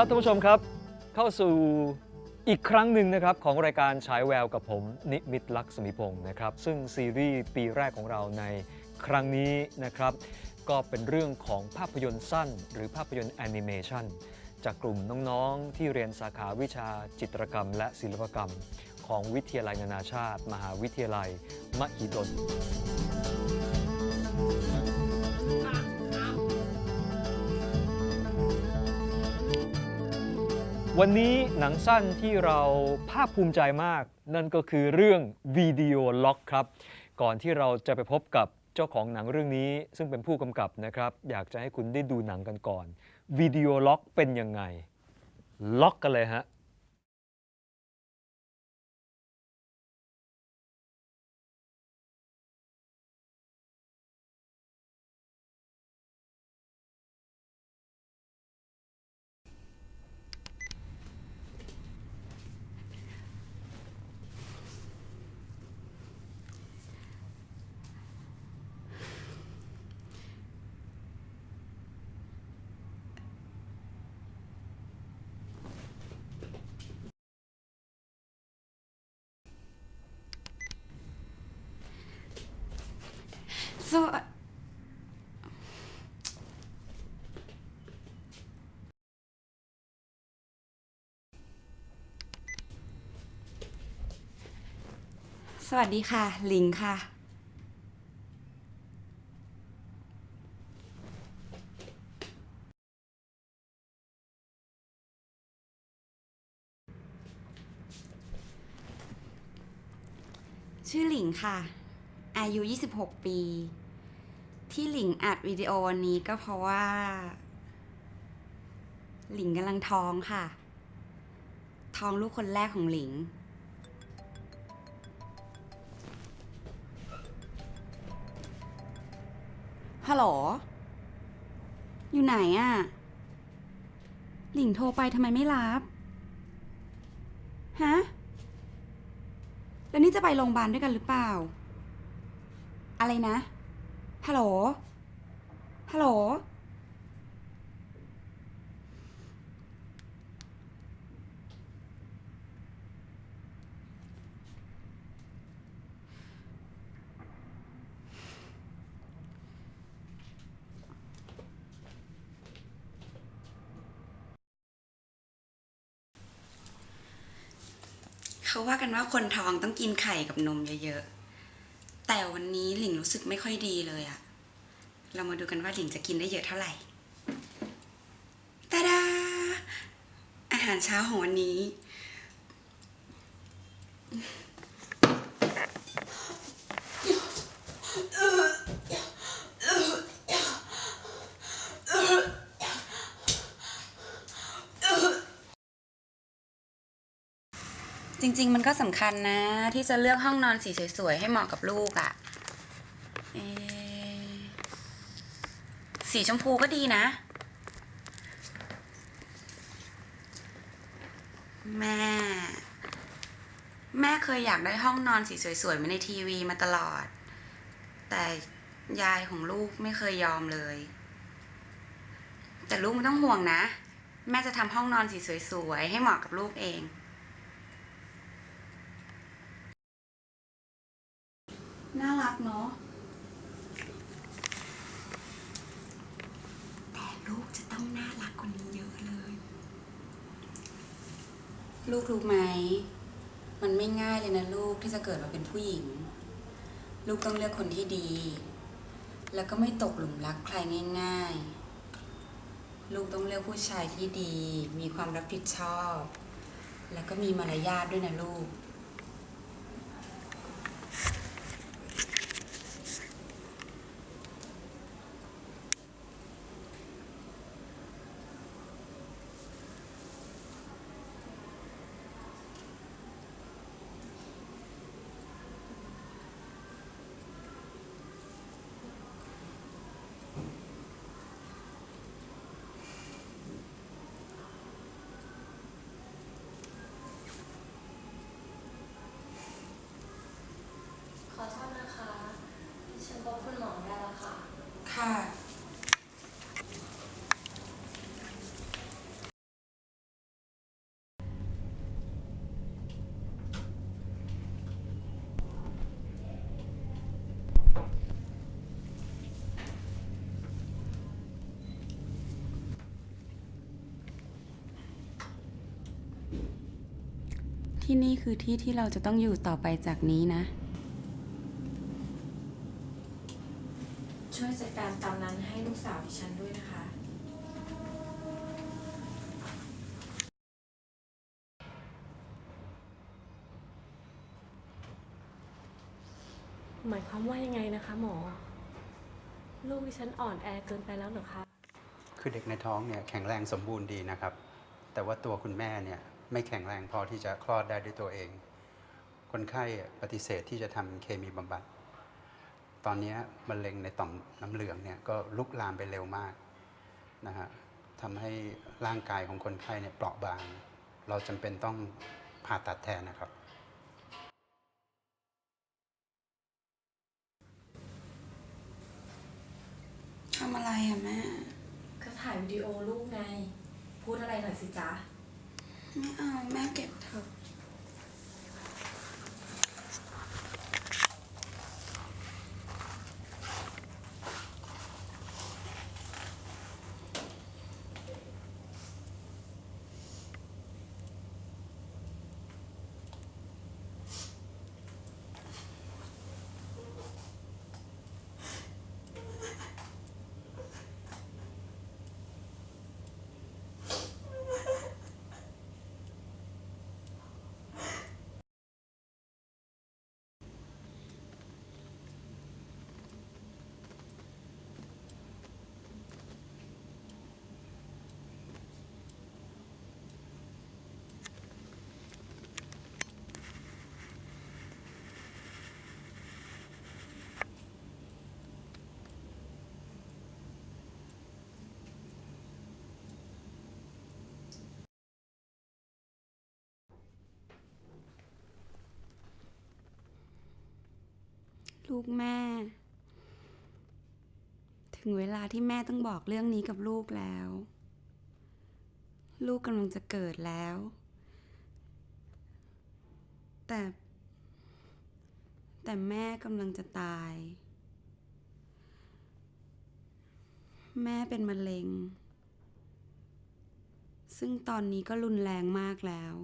ครับท่านผู้ชมครับ เข้าสู่อีกครั้งหนึ่งนะครับของรายการฉายแววกับผมนิมิตลักษมีพงศ์นะครับ ซึ่งซีรีส์ปีแรกของเราในครั้งนี้นะครับ ก็เป็นเรื่องของภาพยนตร์สั้น หรือภาพยนตร์แอนิเมชันจากกลุ่มน้องๆ ที่เรียนสาขาวิชาจิตรกรรม และศิลปกรรม ของวิทยาลัยนานาชาติ มหาวิทยาลัย มหิดล วันนี้หนังสั้นที่เราภาคภูมิใจมาก นั่นก็คือเรื่องวิดีโอล็อกครับ ก่อนที่เราจะไปพบกับเจ้าของหนังเรื่องนี้ ซึ่งเป็นผู้กำกับนะครับ อยากจะให้คุณได้ดูหนังกันก่อนวิดีโอล็อกเป็นยังไง ล็อกกันเลยฮะ สวส สวัสดีค่ะหลิงค่ะ ชื่อหลิงค่ะ อายุ 26 ปี ที่หลิงอัดวิดีโอวันนี้ก็เพราะว่า หลิงกำลังท้องค่ะ ท้องลูกคนแรกของหลิง ฮัลโหล อยู่ไหนอะหลิงโทรไปทำไมไม่รับ ฮะ แล้วนี่จะไปโรงพยาบาลด้วยกันหรือเปล่า อะไรนะ ฮัลโหล ฮัลโหล ว่ากันว่าคนท้องต้องกินไข่กับนมเยอะๆ แต่วันนี้หลิงรู้สึกไม่ค่อยดีเลยอะเรามาดูกันว่าหลิงจะกินได้เยอะเท่าไหร่ตาดา อาหารเช้าของวันนี้ ริง ๆ มันก็สำคัญนะ ที่จะเลือกห้องนอนสีสวยๆ ให้เหมาะกับลูกอะ่ะเอะสีชมพูก็ดีนะ แม่ แม่เคยอยากได้ห้องนอนสีสวยๆ มาในทีวีมาตลอด แต่ยายของลูกไม่เคยยอมเลย แต่ลูกไม่ต้องห่วงนะ แม่จะทำห้องนอนสีสวยๆ ให้เหมาะกับลูกเอง น่ารักเนาะ แต่ลูกจะต้องน่ารักกว่านี้เยอะเลย ลูกรู้ไหม มันไม่ง่ายเลยนะลูกที่จะเกิดมาเป็นผู้หญิง ลูกต้องเลือกคนที่ดี แล้วก็ไม่ตกหลุมรักใครง่าย ๆ ลูกต้องเลือกผู้ชายที่ดี มีความรับผิดชอบ แล้วก็มีมารยาทด้วยนะลูก ที่นี่คือที่ที่เราจะต้องอยู่ต่อไปจากนี้นะ จัดการตามนั้นให้ลูกสาวดิฉันด้วยนะคะ หมายความว่ายังไงนะคะหมอ ลูกดิฉันอ่อนแอเกินไปแล้วเหรอคะคือเด็กในท้องเนี่ยแข็งแรงสมบูรณ์ดีนะครับ แต่ว่าตัวคุณแม่เนี่ยไม่แข็งแรงพอที่จะคลอดได้ด้วยตัวเอง คนไข้ปฏิเสธที่จะทำเคมีบำบัด ตอนนี้มะเร็งในต่อมน้ำเหลืองเนี่ยก็ลุกลามไปเร็วมากนะฮะทำให้ร่างกายของคนไข้เนี่ยเปราะบาง เราจำเป็นต้องผ่าตัดแทนนะครับ ทำอะไรอะแม่ ก็ถ่ายวิดีโอลูกไง พูดอะไรหน่อยสิจ๊ะ ไม่เอาแม่เก็บเถอะ ลูกแม่ ถึงเวลาที่แม่ต้องบอกเรื่องนี้กับลูกแล้ว ลูกกำลังจะเกิดแล้ว แต่ แต่แม่กำลังจะตาย แม่เป็นมะเร็ง ซึ่งตอนนี้ก็รุนแรงมากแล้ว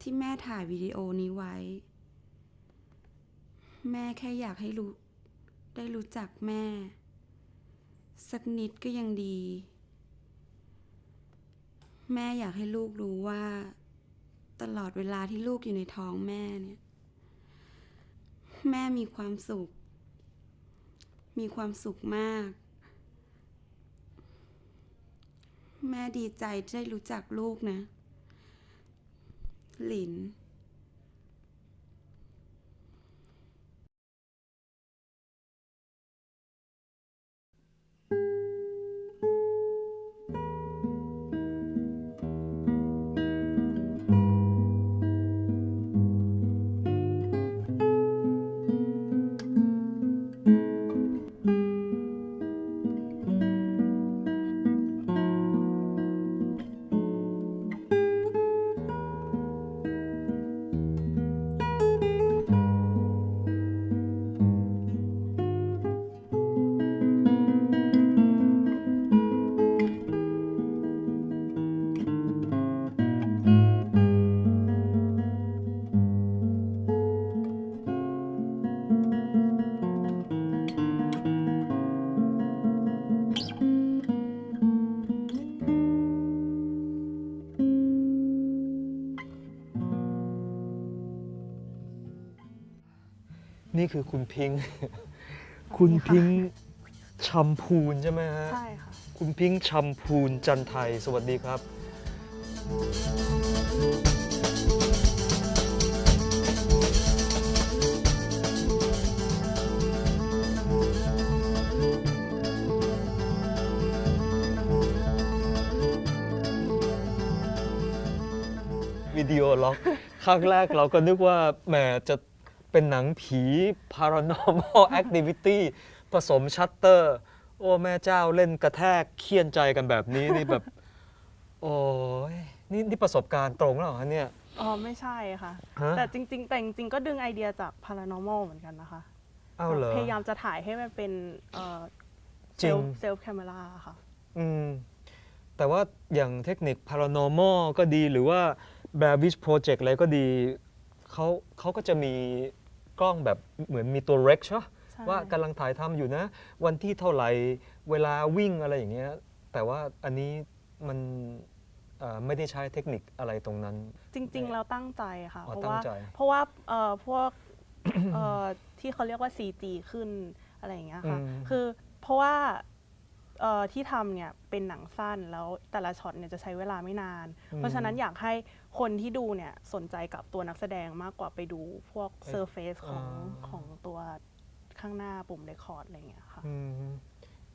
ที่แม่ถ่ายวิดีโอนี้ไว้ แม่แค่อยากให้รู้ ได้รู้จักแม่ สักนิดก็ยังดี แม่อยากให้ลูกรู้ว่า ตลอดเวลาที่ลูกอยู่ในท้องแม่เนี่ย แม่มีความสุข มีความสุขมาก แม่ดีใจที่ได้รู้จักลูกนะ ลิน คือคุณพิงค์ คุณพิงค์ชัมพูนใช่ไหมฮะ ใช่ค่ะ คุณพิงค์ชัมพูนจันไทย สวัสดีครับ วิดีโอล็อก ครั้งแรกเราก็นึกว่าแหมจะ เป็นหนังผี paranormal activity ผสมชัตเตอร์ โอ้แม่เจ้าเล่นกระแทกเคี่ยนใจกันแบบนี้นี่แบบ โอ้ยนี่นี่ประสบการณ์ตรงแล้วเหรอฮะเนี่ย อ๋อไม่ใช่ค่ะ ฮะ แต่จริง ๆ แต่จริงๆก็ดึงไอเดียจาก paranormal เหมือนกันนะคะเอ้าเหรอ พยายามจะถ่ายให้มันเป็นเอ่อจริงเซลฟ์แคมเมราค่ะ อืม แต่ว่าอย่างเทคนิค paranormal ก็ดีหรือว่า Blair Witch Project อะไรก็ดีเขาเขาก็จะมี กล้องแบบเหมือนมีตัวเร็กใช่ปะใช่ว่ากำลังถ่ายทำอยู่นะ วันที่เท่าไหร่เวลาวิ่งอะไรอย่างเงี้ยแต่ว่าอันนี้มันเอ่อไม่ได้ใช้เทคนิคอะไรตรงนั้น จริง ๆ เราตั้งใจค่ะ อ๋อเพราะตั้งว่าใจ เพราะว่าเอ่อพวกเอ่อที่เขาเรียกว่า CG ขึ้นอะไรอย่างเงี้ยค่ะ อืม คือเพราะว่า เอ่อที่ทำเนี่ยเป็นหนังสั้นแล้วแต่ละช็อตเนี่ยจะใช้เวลาไม่นาน เพราะฉะนั้นอยากให้คนที่ดูเนี่ยสนใจกับตัวนักแสดงมากกว่าไปดูพวกเซอร์เฟซของของตัวข้างหน้าปุ่มเรคคอร์ดอะไรอย่างเงี้ยค่ะ อืม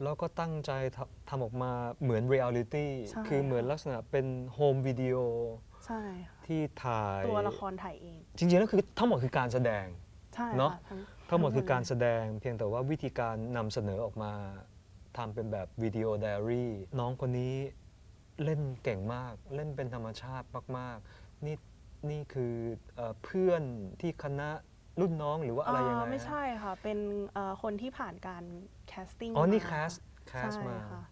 แล้วก็ตั้งใจทำทำออกมาเหมือนเรียลิตี้ใช่ คือเหมือนลักษณะเป็นโฮมวิดีโอใช่ค่ะที่ถ่าย ตัวละครถ่ายเอง จริงๆแล้วคือทั้งหมดคือการแสดง ใช่เนอะ ค่ะทั้งหมดคือเลยการแสดงเพียงแต่ว่าวิธีการนำเสนอออกมา ทำเป็นแบบวิดีโอไดอารี่น้องคนนี้เล่นเก่งมาก เล่นเป็นธรรมชาติมากๆ นี่นี่คือเอ่อเพื่อนที่คณะรุ่นน้องหรือว่าอะไรยังไงเอ่อไม่ฮะใช่ค่ะ เป็นเอ่อคนที่ผ่านการแคสติ้งอ๋อ นี่มาแคสแคสใช่มาค่ะ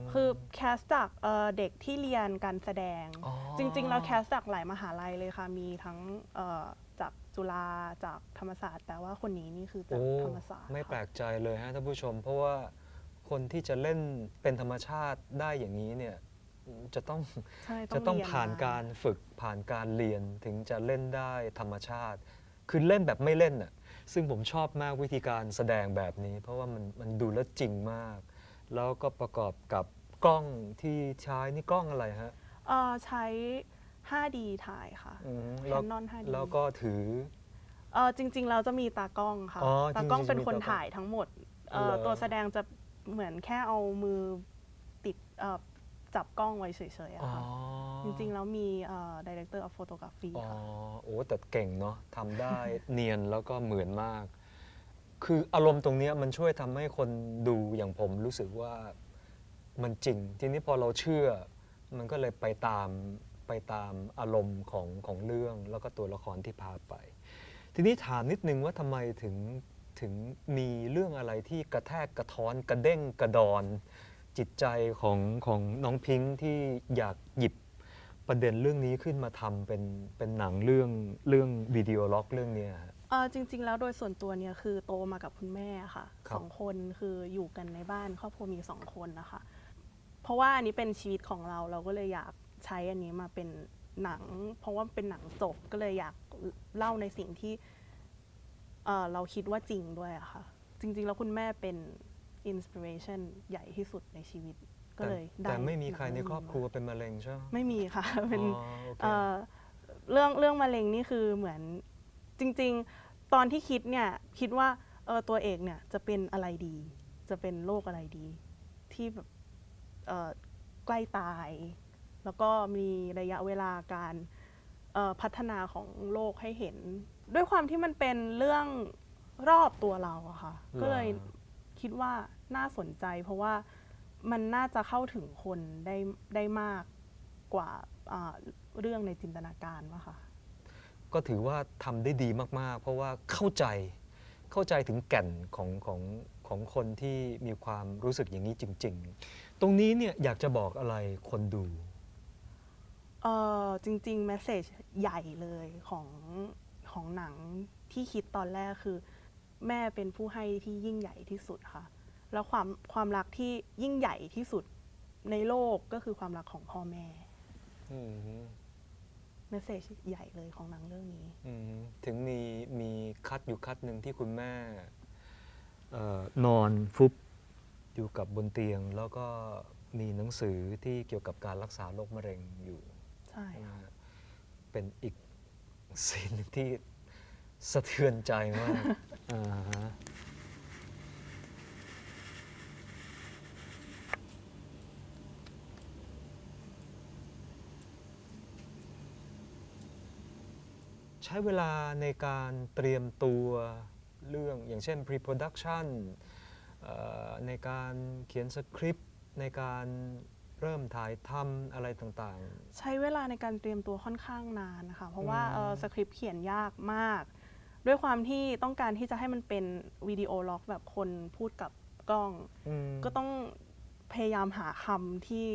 มคือแคสจากเอ่อเด็กที่เรียนการแสดง อ๋อ จริง ๆ เราแคสจากหลายมหาลัยเลยค่ะ มีทั้งเอ่อจากจุฬาจากธรรมศาสตร์ แต่ว่าคนนี้นี่คือจากโอ้ธรรมศาสตร์ไม่ค่ะแปลกใจเลยฮะท่านผู้ชม เพราะว่า คนที่จะเล่นเป็นธรรมชาติได้อย่างนี้เนี่ยจะต้องใช่จะต้องเรียผ่านมการฝึกผ่านการเรียนถึงจะเล่นได้ธรรมชาติ คือเล่นแบบไม่เล่นน่ะซึ่งผมชอบมากวิธีการแสดงแบบนี้ เพราะว่ามันมันดูแล้วจริงมาก แล้วก็ประกอบกับกล้องที่ใช้นี่กล้องอะไรฮะเอ่อใช้ 5D ถ่ายค่ะ อืมแล้ว Canon 5D แล้วก็ถือ เออจริงๆเราจะมีตากล้องค่ะ อ๋อตากล้องจริงๆเป็นคนจะมีตากล้องถ่ายทั้งหมดเอ่อเหรอ ตัวแสดงจะ เหมือนแค่เอามือติดเอ่อจับกล้องไว้เฉยๆอะอ๋อค่ะจริงๆ แล้วมีเอ่อ director of photography อ๋อค่ะ โอ้แต่เก่งเนาะทำได้ เนียนแล้วก็เหมือนมาก คืออารมณ์ตรงเนี้ยมันช่วยทำให้คนดูอย่างผมรู้สึกว่ามันจริง ทีนี้พอเราเชื่อ มันก็เลยไปตามไปตามอารมณ์ของของเรื่องแล้วก็ตัวละครที่พาไป ทีนี้ถามนิดนึงว่าทำไมถึง ถึงมีเรื่องอะไรที่กระแทกกระท้อนกระเด้งกระดอน จิตใจของของน้องพิงค์ที่อยากหยิบประเด็นเรื่องนี้ขึ้นมาทำเป็นเป็นหนังเรื่องเรื่องวิดีโอล็อกเรื่องเนี้ยฮะ เออจริง ๆ แล้วโดยส่วนตัวเนี่ยคือโตมากับคุณแม่ค่ะครับ สองคนคืออยู่กันในบ้านครอบครัวมีสองคนนะคะ เพราะว่าอันนี้เป็นชีวิตของเราเราก็เลยอยากใช้อันนี้มาเป็นหนัง เพราะว่าเป็นหนังจบก็เลยอยากเล่าในสิ่งที่ เอ่อเราคิดว่าจริงด้วยอะค่ะ จริง ๆ แล้วคุณแม่เป็นอินสปิเรชันใหญ่ที่สุดในชีวิตก็แต่เลยได้แต่ไม่มีใครในหงครอบครัวเป็นมะเร็งใช่ไหมไม่มีค่ะเป็นอ๋อโอเคเอ่อเรื่องเรื่องมะเร็งนี่คือเหมือนจริง ๆ ตอนที่คิดเนี่ยคิดว่าเออตัวเอกเนี่ยจะเป็นอะไรดี จะเป็นโรคอะไรดี ที่แบบเอ่อใกล้ตาย แล้วก็มีระยะเวลาการเอ่อพัฒนาของโลกให้เห็น ด้วยความที่มันเป็นเรื่องรอบตัวเราอะค่ะ ก็เลยหรอคิดว่าน่าสนใจ เพราะว่ามันน่าจะเข้าถึงคนได้ได้มากกว่าอ่าเรื่องในจินตนาการวะค่ะ ก็ถือว่าทำได้ดีมาก ๆ เพราะว่าเข้าใจเข้าใจถึงแก่นของของของคนที่มีความรู้สึกอย่างนี้จริง ๆ ตรงนี้เนี่ยอยากจะบอกอะไรคนดูเออจริงๆ แมสเซจใหญ่เลยของ ของหนังที่คิดตอนแรกคือ แม่เป็นผู้ให้ที่ยิ่งใหญ่ที่สุดค่ะ แล้วความความรักที่ยิ่งใหญ่ที่สุดในโลกก็คือความรักของพ่อแม่อืมฮึแมสเซจใหญ่เลยของหนังเรื่องนี้อืมฮึถึงมีมีคัดอยู่คัดหนึ่งที่คุณแม่เอ่อนอนฟุบอยู่กับบนเตียง แล้วก็มีหนังสือที่เกี่ยวกับการรักษาโรคมะเร็งอยู่ใช่นะค่ะฮะเป็นอีก ซีนหนึ่งที่สะเทือนใจมากอ่าฮะใช้เวลาในการเตรียมตัวเรื่องอย่างเช่น pre-production เอ่อในการเขียนสคริปต์ ในการ เริ่มถ่ายทำอะไรต่าง ใช้เวลาในการเตรียมตัวค่อนข้างนานนะคะเพราะว่าอืมเอ่อสคริปต์เขียนยากมาก ด้วยความที่ต้องการที่จะให้มันเป็นวิดีโอล็อกแบบคนพูดกับกล้อง ๆอืมก็ต้องพยายามหาคำที่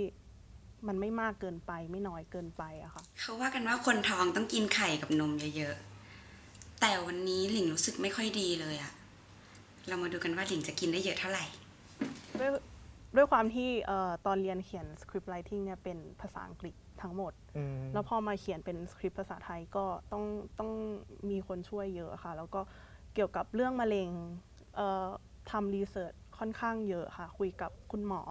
มันไม่มากเกินไปไม่น้อยเกินไปอะค่ะ เขาว่ากันว่าคนท้องต้องกินไข่กับนมเยอะๆ แต่วันนี้หลิงรู้สึกไม่ค่อยดีเลยอะเรามาดูกันว่าหลิงจะกินได้เยอะเท่าไหร่ ด้วย ด้วยความที่เอ่อตอนเรียนเขียนสคริปต์ไรทิงเนี่ยเป็นภาษาอังกฤษทั้งหมดอืมแล้วพอมาเขียนเป็นสคริปต์ภาษาไทยก็ต้องต้องมีคนช่วยเยอะค่ะ แล้วก็เกี่ยวกับเรื่องมะเร็งเอ่อทำรีเสิร์ชค่อนข้างเยอะค่ะ คุยกับคุณหมอ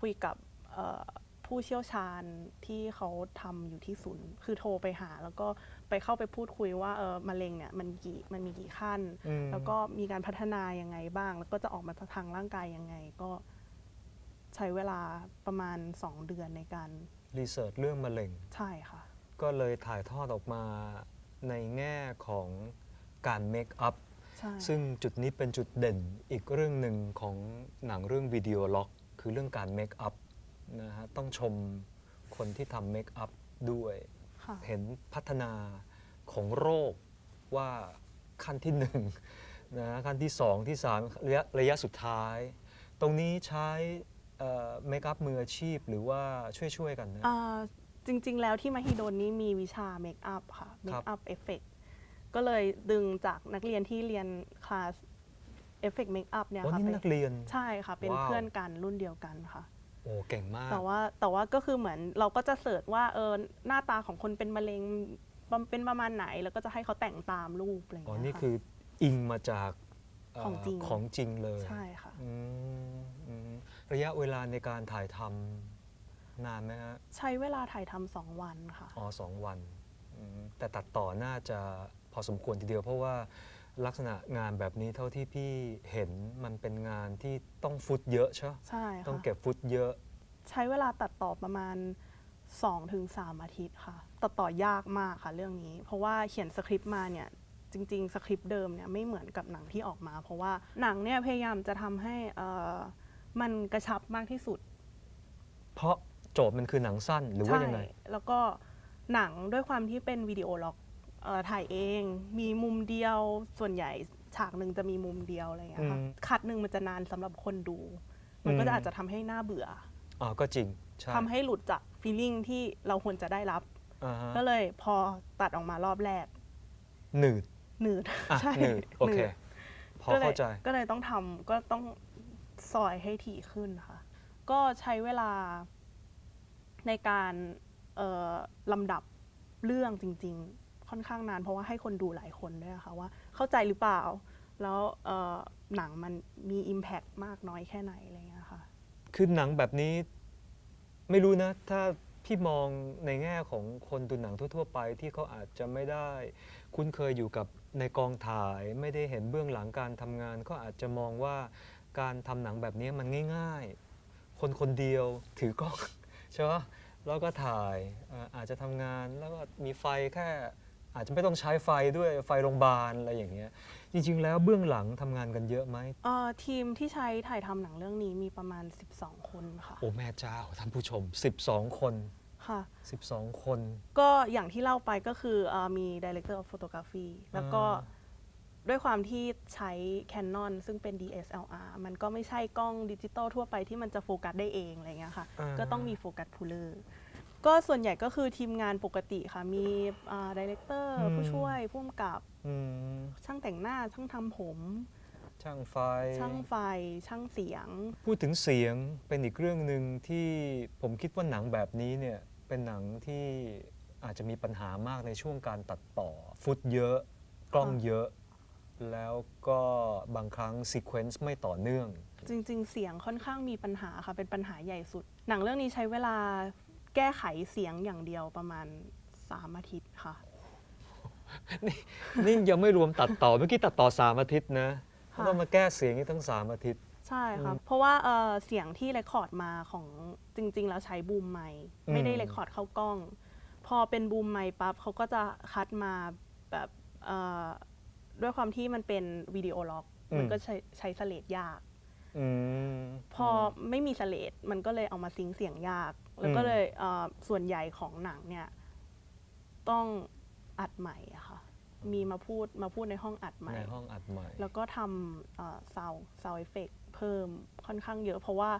คุยกับเอ่อผู้เชี่ยวชาญที่เขาทำอยู่ที่ศูนย์ คือโทรไปหา แล้วก็ไปเข้าไปพูดคุยว่าเออมะเร็งเนี่ยมันกี่มันมีกี่ขั้นอืมแล้วก็มีการพัฒนายังไงบ้าง แล้วก็จะออกมาทางร่างกายยังไง ก็ ใช้เวลาประมาณ 2 เดือนในการรีเสิร์ชเรื่องมะเร็ง ใช่ค่ะ ก็เลยถ่ายทอดออกมาในแง่ของการเมคอัพใช่ซึ่งจุดนี้เป็นจุดเด่นอีกเรื่องหนึ่งของหนังเรื่องวิดีโอล็อก คือเรื่องการเมคอัพนะฮะต้องชมคนที่ทำเมคอัพด้วย ค่ะ เห็นพัฒนาของโรคว่าขั้นที่หนึ่งนะขั้นที่สองที่สามระยะระยะสุดท้าย ตรงนี้ใช้ เมคอัพมืออาชีพหรือว่าช่วยๆกันนะ อ่าจริง ๆ แล้วที่มหิดลนี้มีวิชาเมคอัพค่ะเมครัคบอัพเอฟเฟกก็เลยดึงจากนักเรียนที่เรียนคลาสเอฟเฟกเมคอัพเนี่ยวันค่ะนี้ไปนักเรียน ใช่ค่ะ เป็นว้าว เพื่อนกันรุ่นเดียวกันค่ะ โอ้เก่งมาก แต่ว่าแต่ว่าก็คือเหมือนเราก็จะเสิร์ชว่าเออหน้าตาของคนเป็นมะเร็งเป็นประมาณไหน แล้วก็จะให้เขาแต่งตามรูปอะไรอย่างอ๋อ เงี้ยนี่ค่ะ คืออิงมาจากเของจริง ของจริงเลยใช่ค่ะ อืมอืม ระยะเวลาในการถ่ายทำนานไหมฮะ ใช้เวลาถ่ายทำสองวันค่ะ อ๋อสองวันอืมแต่ตัดต่อน่าจะพอสมควรทีเดียว เพราะว่าลักษณะงานแบบนี้เท่าที่พี่เห็นมันเป็นงานที่ต้องฟุตเยอะใช่ไหมใช่ต้องค่ะเก็บฟุตเยอะ ใช้เวลาตัดต่อประมาณ 2-3 อาทิตย์ค่ะ ตัดต่อยากมากค่ะเรื่องนี้ เพราะว่าเขียนสคริปต์มาเนี่ยจริง ๆ สคริปต์เดิมเนี่ยไม่เหมือนกับหนังที่ออกมา เพราะว่าหนังเนี่ยพยายามจะทำให้เอ่อ มันกระชับมากที่สุดเพราะโจทย์มันคือหนังสั้นหรือว่ายังไงใช่แล้วก็หนังด้วยความที่เป็นวิดีโอล็อกเอ่อถ่ายเอง มีมุมเดียวส่วนใหญ่ฉากหนึ่งจะมีมุมเดียวอะไรอย่างเงี้ยค่ะอืมคัดหนึ่งมันจะนานสำหรับคนดู มันก็อืมจะอาจจะทำให้หน้าเบื่ออ๋อก็จริงใช่ทำให้หลุดจากฟีลลิ่งที่เราควรจะได้รับ อ่าฮะก็เลยพอตัดออกมารอบแรกหนืดหนืด อะใช่หนืดโอเค หนืดพอก็ลยเข้าใจ ก็เลยต้องทำก็ต้อง ซอยให้ถี่ขึ้นค่ะ ก็ใช้เวลาในการลำดับเรื่องจริง ๆ ค่อนข้างนาน เพราะว่าให้คนดูหลายคนด้วยค่ะว่าเข้าใจหรือเปล่า แล้วหนังมันมี Impact มากน้อยแค่ไหนอะไรเงี้ยค่ะ คือหนังแบบนี้ไม่รู้นะ ถ้าพี่มองในแง่ของคนดูหนังทั่ว ๆ ไปที่เขาอาจจะไม่ได้ คุ้นเคยอยู่กับในกองถ่าย ไม่ได้เห็นเบื้องหลังการทำงาน ก็อาจจะมองว่า การทำหนังแบบนี้มันง่าย ๆ คนคนเดียวถือกล้อง ใช่ไหมแล้วก็ถ่ายเอ่ออาจจะทำงานแล้วก็มีไฟแค่ อาจจะไม่ต้องใช้ไฟด้วยไฟโรงพยาบาลอะไรอย่างเงี้ย จริง ๆ แล้วเบื้องหลังทำงานกันเยอะไหม เอ่อทีมที่ใช้ถ่ายทำหนังเรื่องนี้มีประมาณ 12 คนค่ะ โอ้แม่เจ้าท่านผู้ชม 12 คน ค่ะ 12 คน ก็อย่างที่เล่าไปก็คือเออมี Director of Photography แล้วก็อ่า ด้วยความที่ใช้ Canon ซึ่งเป็น DSLR มันก็ไม่ใช่กล้องดิจิตอลทั่วไปที่มันจะโฟกัสได้เองอะไรเงี้ยค่ะ อ่า ก็ต้องมีโฟกัสพูลเลอร์ก็ส่วนใหญ่ก็คือทีมงานปกติค่ะ มีดีเลกเตอร์ผู้ช่วยผู้กำกับอืมช่างแต่งหน้าช่างทำผม ช่างไฟ ช่างไฟช่างเสียง พูดถึงเสียงเป็นอีกเรื่องหนึ่งที่ผมคิดว่าหนังแบบนี้เนี่ยเป็นหนังที่อาจจะมีปัญหามากในช่วงการตัดต่อ ฟุตเยอะ กล้องเยอะ แล้วก็บางครั้งซีเควนซ์ไม่ต่อเนื่อง จริง ๆ เสียงค่อนข้างมีปัญหาค่ะ เป็นปัญหาใหญ่สุด หนังเรื่องนี้ใช้เวลาแก้ไขเสียงอย่างเดียวประมาณ 3 อาทิตย์ค่ะ นี่ยังไม่รวมตัดต่อ เมื่อกี้ตัดต่อ 3 อาทิตย์นะค่ะต้องมาแก้เสียงนี่ทั้ง 3 อาทิตย์ ใช่ครับเพราะว่าเอ่อเสียงที่เรคคอร์ดมาของจริง ๆ แล้วใช้บูมไมค์ไม่ได้อืมเรคคอร์ดเข้ากล้อง พอเป็นบูมไมค์ปั๊บเขาก็จะคัดมาแบบเอ่อ ด้วยความที่มันเป็นวิดีโอล็อก มันก็ใช้ใช้สเลดยากอืมพอไม่มีสเลดมันก็เลยเอามาซิงค์เสียงยาก แล้วก็อืมเลยเอ่อส่วนใหญ่ของหนังเนี่ย ต้องอัดใหม่อะค่ะ มีมาพูดมาพูดในห้องอัดใหม่ ในห้องอัดใหม่ แล้วก็ทำซาวซาวเอฟเฟกเพิ่มค่อนข้างเยอะ เพราะว่า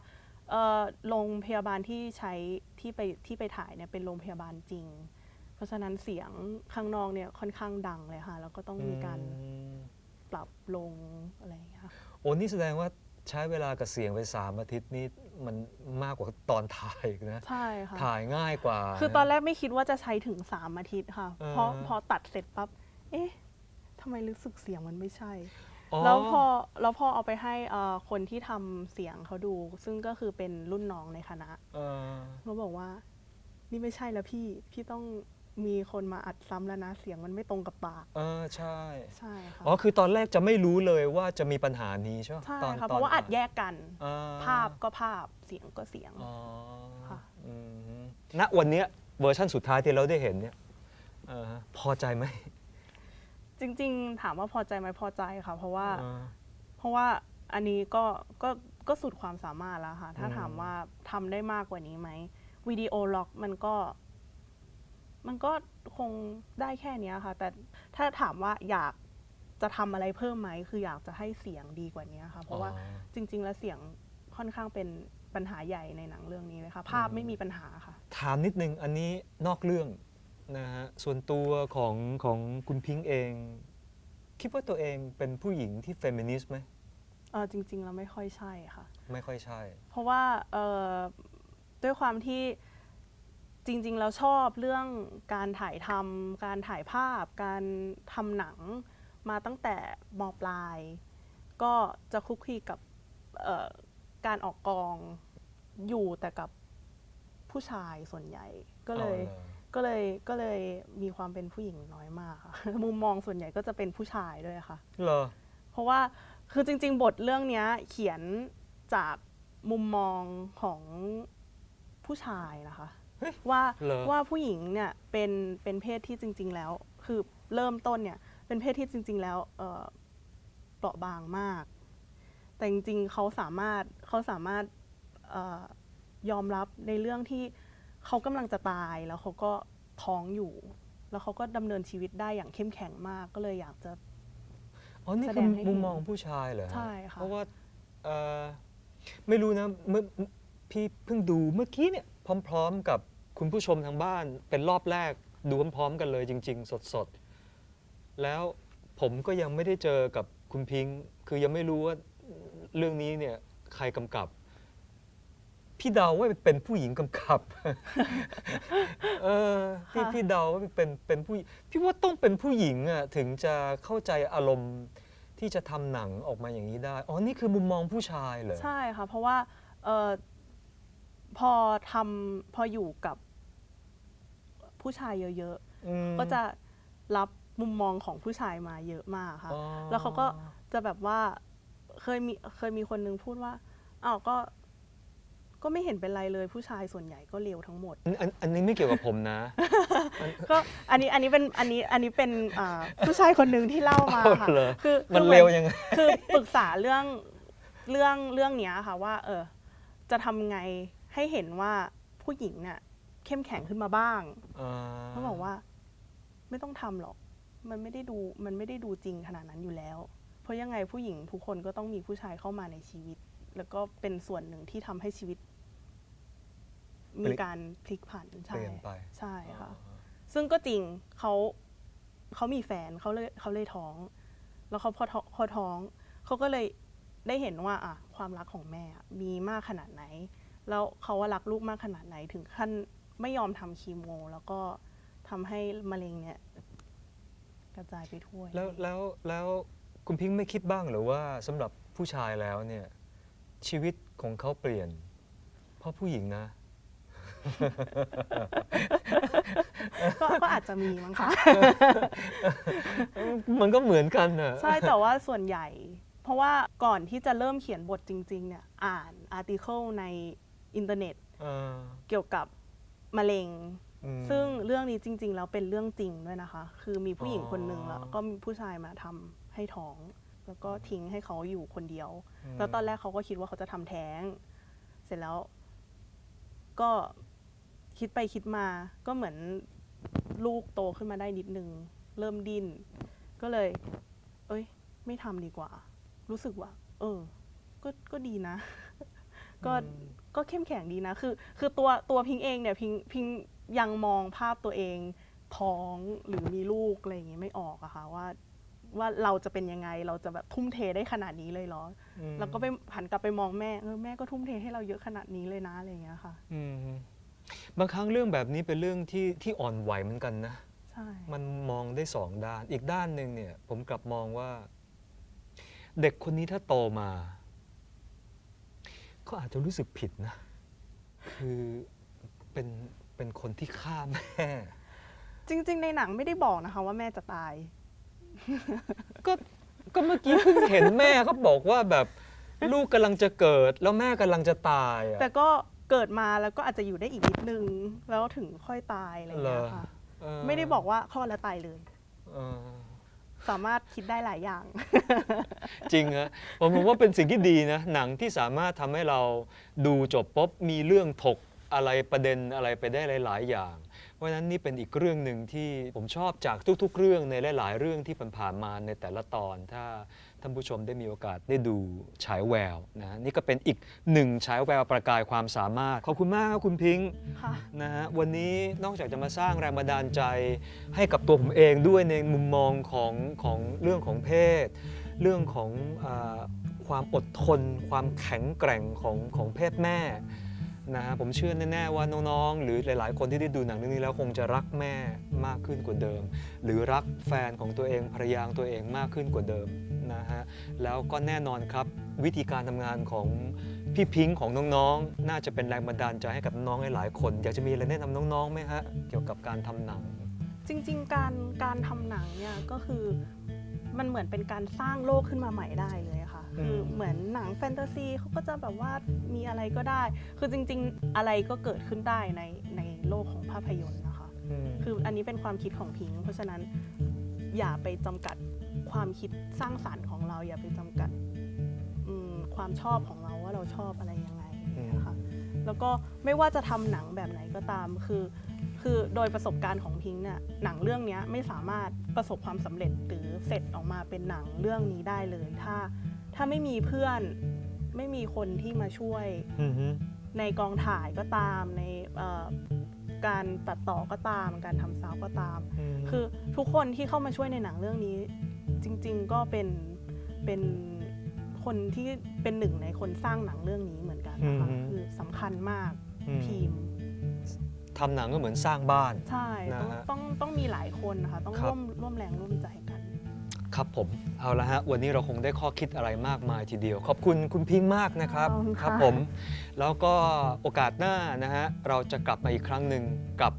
เอ่อโรงพยาบาลที่ใช้ที่ไปที่ไปถ่ายเนี่ยเป็นโรงพยาบาลจริงเพ ราะฉะนั้นเสียงข้างนอกเนี่ยค่อนข้างดังเลยค่ะ แล้วก็ต้องมีการอืมปรับลงอะไรอย่างเงี้ยค่ะโอ้นี่แสดงว่าใช้เวลากับเสียงไปสามอาทิตย์นี่มันมากกว่าตอนถ่ายอีกนะ ใช่ค่ะ ถ่ายง่ายกว่า คือตอนแรกไม่คิดว่าจะใช้ถึง3อาทิตย์ค่ะอ่าเพราะพอตัดเสร็จปั๊บ เอ๊ะทำไมรู้สึกเสียงมันไม่ใช่อ๋อแล้วพอแล้วพอเอาไปให้เอ่อคนที่ทำเสียงเขาดู ซึ่งก็คือเป็นรุ่นน้องในคณะเออเขาบอกว่านี่ไม่ใช่แล้วพี่ พี่ต้อง มีคนมาอัดซ้ำแล้วนะ เสียงมันไม่ตรงกับปาก เออใช่ ใช่ค่ะ อ๋อ คือตอนแรกจะไม่รู้เลยว่าจะมีปัญหานี้ใช่ไหมใช่ตอนค่ะตเพราะว่าอัดแยกกัน อ่ภาพก็ภาพ เสียงก็เสียง อ๋อค่ะ อืมณวันเนี้ยเวอร์ชั่นสุดท้ายที่เราได้เห็นเนี่ยเออพอใจไหมจริง ๆ ถามว่าพอใจไหมพอใจค่ะ เพราะว่า เออ เพราะว่าอันนี้ก็ก็ก็สุดความสามารถแล้วค่ะ ถ้าอืม ถามว่าทำได้มากกว่านี้ไหมวิดีโอล็อกมันก็ มันก็คงได้แค่เนี้ยค่ะ แต่ถ้าถามว่าอยากจะทำอะไรเพิ่มไหม คืออยากจะให้เสียงดีกว่านี้ค่ะ เพราะว่าอ๋อจริง ๆ แล้วเสียงค่อนข้างเป็นปัญหาใหญ่ในหนังเรื่องนี้เลยค่ะภาพอืมไม่มีปัญหาค่ะ ถามนิดนึงอันนี้นอกเรื่องนะฮะส่วนตัวของของคุณพิงค์เอง คิดว่าตัวเองเป็นผู้หญิงที่เฟมินิสต์ไหมเออจริงๆแล้วไม่ค่อยใช่ค่ะ ไม่ค่อยใช่ เพราะว่าเอ่อด้วยความที่ จริงๆแล้วชอบเรื่องการถ่ายทำการถ่ายภาพ การทำหนังมาตั้งแต่มปลาย ก็จะคลุกคลีกับเอ่อการออกกองอยู่แต่กับผู้ชายส่วนใหญ่ก็เลยเอาเลยก็เลยก็เลยมีความเป็นผู้หญิงน้อยมากค่ะมุมมองส่วนใหญ่ก็จะเป็นผู้ชายด้วยค่ะเหรอเพราะว่าคือจริง ๆ บทเรื่องเนี้ยเขียนจากมุมมองของผู้ชายนะคะเฮ้ย ว่าเหรอ ว่าผู้หญิงเนี่ยเป็นเป็นเพศที่จริง ๆ แล้ว คือเริ่มต้นเนี่ยเป็นเพศที่จริง ๆ แล้วเอ่อเปราะบางมาก แต่จริง ๆเขาสามารถเขาสามารถเออยอมรับในเรื่องที่เขากำลังจะตายแล้วเขาก็ท้องอยู่ แล้วเขาก็ดำเนินชีวิตได้อย่างเข้มแข็งมากก็เลยอยากจะ อ๋อ นี่แสคืดองให้มุมเห็นมองของผู้ชายเหรอฮใช่ค่ะ เพราะว่าเอ่อไม่รู้นะเมื่อพี่เพิ่งดูเมื่อกี้เนี่ยพร้อม ๆ กับ คุณผู้ชมทางบ้านเป็นรอบแรกดูพร้อมๆกันเลยจริง ๆ สดๆ แล้วผมก็ยังไม่ได้เจอกับคุณพิงค์คือยังไม่รู้ว่าเรื่องนี้เนี่ยใครกำกับ พี่เดาว่าเป็นผู้หญิงกำกับ เออพี่ค่ะพี่เดาว่าเป็นเป็นผู้หญิงพี่ว่าต้องเป็นผู้หญิงอะถึงจะเข้าใจอารมณ์ที่จะทำหนังออกมาอย่างนี้ได้ อ๋อ นี่คือมุมมองผู้ชายเหรอ ใช่ค่ะ เพราะว่าเออพอทำพออยู่กับ ผู้ชายเยอะอืม ๆ ก็จะรับมุมมองของผู้ชายมาเยอะมากค่ะ อ๋อ แล้วเขาก็จะแบบว่าเคยมีเคยมีคนนึงพูดว่าอ้าวก็ ก็ไม่เห็นเป็นไรเลยผู้ชายส่วนใหญ่ก็เลวทั้งหมดอันอันอันนี้ไม่เกี่ยวกับผมนะ ก็อันนี้อันนี้เป็นอันนี้อันนี้เป็นอ่าผู้ชายคนหนึ่งที่เล่ามาค่ะ เอาเหรอคือมันคือหเร็วยังไง คือปรึกษาเรื่องเรื่องเรื่องเนี้ยค่ะว่า เออ จะทำไงให้เห็นว่าผู้หญิงเนี่ย เข้มแข็งขึ้นมาบ้าง อ่เขาบอกว่า ไม่ต้องทำหรอก มันไม่ได้ดูมันไม่ได้ดูจริงขนาดนั้นอยู่แล้ว เพราะยังไงผู้หญิงทุกคนก็ต้องมีผู้ชายเข้ามาในชีวิต แล้วก็เป็นส่วนหนึ่งที่ทำให้ชีวิต มีการพลิกผันเปใช่ลี่ยนไป ใช่ค่ะ ซึ่งก็จริงเขาเขามีแฟนเขาเลยเขาเลยท้อง แล้วเขาพอท้องพอท้องเขาก็เลยได้เห็นว่าอะความรักของแม่อะมีมากขนาดไหน แล้วเขาว่ารักลูกมากขนาดไหนถึงขั้น ไม่ยอมทำคีโม แล้วก็ทำให้มะเร็งเนี่ยกระจายไปทั่วแล้วแล้วแล้วคุณพิงค์ไม่คิดบ้างหรือว่าสำหรับผู้ชายแล้วเนี่ยชีวิตของเขาเปลี่ยน เพราะผู้หญิงนะ ก็ก็อาจจะมีมั้งคะ มันก็เหมือนกันน่ะใช่แต่ว่าส่วนใหญ่ เพราะว่าก่อนที่จะเริ่มเขียนบทจริง ๆ เนี่ย อ่านอาร์ติเคิลในอินเทอร์เน็ต เออ เกี่ยวกับ มะเร็งอืมซึ่งเรื่องนี้จริง ๆ แล้วเป็นเรื่องจริงด้วยนะคะ คือมีผู้หญิงคนหนึ่งอ๋อแล้วก็มีผู้ชายมาทำให้ท้อง แล้วก็ทิ้งให้เขาอยู่คนเดียวมแล้วตอนแรกเขาก็คิดว่าเขาจะทำแท้ง เสร็จแล้วก็คิดไปคิดมาก็เหมือนลูกโตขึ้นมาได้นิดนึง เริ่มดิ้นก็เลย เอ้ย ไม่ทำดีกว่า รู้สึกว่า เออ ก็ก็ดีนะ ก็อืม ก็เข้มแข็งดีนะคือ คือตัวตัวพิงเองเนี่ยพิงพิงยังมองภาพตัวเองท้องหรือมีลูกอะไรอย่างงี้ไม่ออกอะค่ะว่าว่าเราจะเป็นยังไงเราจะแบบทุ่มเทได้ขนาดนี้เลยเหรออแล้วก็ไปหันกลับไปมองแม่เออแม่ก็ทุ่มเทให้เราเยอะขนาดนี้เลยนะอะไรอย่างเงี้ยค่ะอืมบางครั้งเรื่องแบบนี้เป็นเรื่องที่ที่อ่อนไหวเหมือนกันนะใช่มันมองได้สองด้าน อีกด้านหนึ่งเนี่ย ผมกลับมองว่า เด็กคนนี้ถ้าโตมา เขาอาจจะรู้สึกผิดนะ คือเป็นเป็นคนที่ฆ่าแม่ จริง ๆ ในหนังไม่ได้บอกนะคะว่าแม่จะตาย ก็ก็เมื่อกี้เพิ่งเห็นแม่เขาบอกว่าแบบลูกกำลังจะเกิด แล้วแม่กำลังจะตายอะแต่ก็เกิดมาแล้วก็อาจจะอยู่ได้อีกนิดนึง แล้วถึงค่อยตายอะไรอย่างเงี้ยค่ะ เออไม่ได้บอกว่าคลอดแล้วตายเลย เออ สามารถคิดได้หลายอย่าง จริงฮะผมผมว่าเป็นสิ่งที่ดีนะ หนังที่สามารถทำให้เราดูจบปุ๊บมีเรื่องถกอะไรประเด็นอะไรไปได้หลาย ๆ อย่าง เพราะฉะนั้นนี่เป็นอีกเรื่องหนึ่งที่ผมชอบจากทุก ๆ เรื่องในหลาย ๆ เรื่องที่ผ่านๆมาในแต่ละตอนถ้า ท่านผู้ชมได้มีโอกาสได้ดูฉายแววนะนี่ก็เป็นอีกหนึ่งฉายแววประกายความสามารถ ขอบคุณมากครับคุณพิงค์ค่ะนะฮะวันนี้นอกจากจะมาสร้างแรงบันดาลใจ ให้กับตัวผมเองด้วยในมุมมองของของเรื่องของเพศ เรื่องของอาความอดทน ความแข็งแกร่งของของเพศแม่ นะฮะผมเชื่อแน่ๆว่าน้องๆ หรือหลายๆ คนที่ได้ดูหนังเรื่องนี้แล้วคงจะรักแม่มากขึ้นกว่าเดิม หรือรักแฟนของตัวเองภรรยาของตัวเองมากขึ้นกว่าเดิมนะฮะแล้วก็แน่นอนครับวิธีการทำงานของพี่พิงค์ของน้องๆ น่าจะเป็นแรงบันดาลใจให้กับน้องหลายๆคน อยากจะมีอะไรแนะนำน้องๆไหมฮะเกี่ยวกับการทำหนัง จริงๆ การการทำหนังเนี่ยก็คือมันเหมือนเป็นการสร้างโลกขึ้นมาใหม่ได้เลยค่ะ คือเหมือนหนังแฟนตาซีเขาก็จะแบบว่ามีอะไรก็ได้ คือจริง ๆ อะไรก็เกิดขึ้นได้ในในโลกของภาพยนตร์นะคะมคืออันนี้เป็นความคิดของพิงค์เพราะฉะนั้นอย่าไปจำกัดความคิดสร้างสรรค์ของเรา อย่าไปจำกัดอืมความชอบของเราว่าเราชอบอะไรยังไงอย่างเงี้ยค่ะแล้วก็ไม่ว่าจะทำหนังแบบไหนก็ตามคือคือโดยประสบการณ์ของพิงค์เนี่ยหนังเรื่องเนี้ยไม่สามารถประสบความสำเร็จหรือเสร็จออกมาเป็นหนังเรื่องนี้ได้เลย ถ้า ถ้าไม่มีเพื่อนไม่มีคนที่มาช่วย อือฮึในกองถ่ายก็ตามในเอ่อการตัดต่อก็ตาม การทำซาวด์ก็ตาม มคือทุกคนที่เข้ามาช่วยในหนังเรื่องนี้ จริง ๆก็เป็นเป็นคนที่เป็นหนึ่งในคนสร้างหนังเรื่องนี้เหมือนกันนะคะคือสำคัญมากอืมทีม ทำหนังก็เหมือนสร้างบ้าน ใช่ ต้องนะฮะต้องต้องมีหลายคนนะคะ ต้องครับ ร่วมร่วมแรงร่วมใจกัน ครับผมเอาละฮะวันนี้เราคงได้ข้อคิดอะไรมากมายทีเดียว ขอบคุณคุณพิงค์มากนะครับขอบคุณคค่ะรับผมแล้วก็โอกาสหน้านะฮะเราจะกลับมาอีกครั้งหนึ่งกับ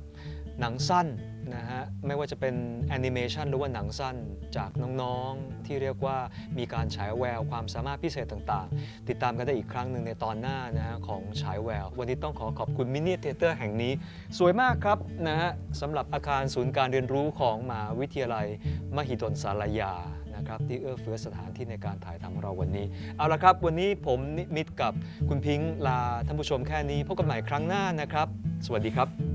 หนังสั้น นะฮะไม่ว่าจะเป็นแอนิเมชันหรือว่าหนังสั้นจากน้องๆ ที่เรียกว่ามีการฉายแววความสามารถพิเศษต่างๆ ติดตามกันได้อีกครั้งหนึ่งในตอนหน้านะฮะของฉายแวว วันนี้ต้องขอขอบคุณมินิเทเตอร์แห่งนี้ สวยมากครับนะฮะสำหรับอาคารศูนย์การเรียนรู้ของมหาวิทยาลัย มหิดลสารยานะครับที่เอื้อเฟื้อสถานที่ในการถ่ายทำของเราวันนี้ เอาละครับวันนี้ผมนิมิตกับคุณพิงค์ลาท่านผู้ชมแค่นี้พบกันใหม่ครั้งหน้านะครับ สวัสดีครับ